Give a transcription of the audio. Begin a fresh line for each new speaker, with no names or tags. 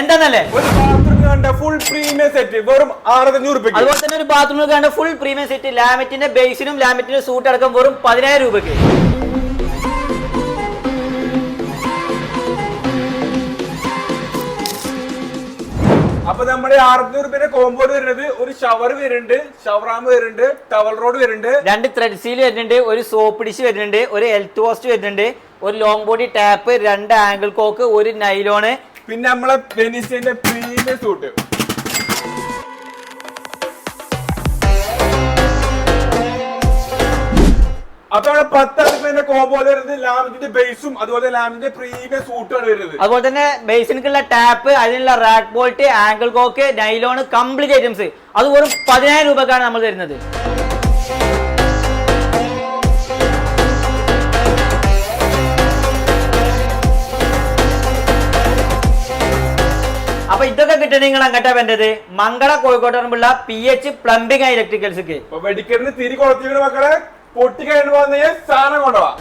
എന്താന്നല്ലേ?
ഒരു ബാത്റൂം കണ്ട full premium set വെറും ആയിരത്തഞ്ഞൂറ് രൂപയ്ക്ക്.
അതുപോലെ തന്നെ ഒരു ബാത്റൂമിൽ കണ്ട ഫുൾ പ്രീമിയം സെറ്റ് ലാമിറ്റിന്റെ ബേസിനും ലാമിറ്റിന്റെ സൂട്ട് അടക്കം വെറും പതിനായിരം രൂപയ്ക്ക്.
അപ്പൊ നമ്മുടെ അറുന്നൂറ് രൂപയുടെ കോമ്പോ വരുന്നത് ഒരു ഷവർ വരുന്നുണ്ട് ഷവറാം വരുന്നുണ്ട് ടവൽ റോഡ് വരുന്നുണ്ട്.
രണ്ട് ത്രെഡ് സീൽ വരുന്നുണ്ട് ഒരു സോപ്പ് ഡിഷ് വരുന്നുണ്ട് ഒരു ഹെൽത്ത് പോസ്റ്റ് വരുന്നുണ്ട് ഒരു ലോങ് ബോഡി ടാപ്പ് രണ്ട് ആംഗിൾ കോക്ക് ഒരു നൈലോണ്
പിന്നെ നമ്മളെ പെനിസിന്റെ പ്രീമിയം സൂട്ട് അപ്പൊ അവിടെ അടുപ്പിന്റെ കോമ്പോ വരുന്നത് ലാമിന്റെ ബേസും അതുപോലെ ലാമിന്റെ പ്രീമിയം സൂട്ടാണ് വരുന്നത്.
അതുപോലെ തന്നെ ബേസിനുള്ള ടാപ്പ് അതിനുള്ള rack bolt angle cock nylon complete items അത് വെറും പതിനായിരം രൂപക്കാണ് നമ്മൾ തരുന്നത്. അപ്പൊ ഇതൊക്കെ കിട്ടണ നിങ്ങൾ അങ്ങോട്ടാ വേണ്ടത്. മംഗള കോഴിക്കോട്ട് പറയുമ്പോൾ പി എച്ച് പ്ലംബിംഗ് ഇലക്ട്രിക്കൽസ്
അപ്പൊ വെടിക്കലിന് തിരി കൊടുത്തിട്ട് മക്കളെ പൊട്ടിക്കഴിഞ്ഞ് വന്നു സാധനം കൊണ്ടുപോവാ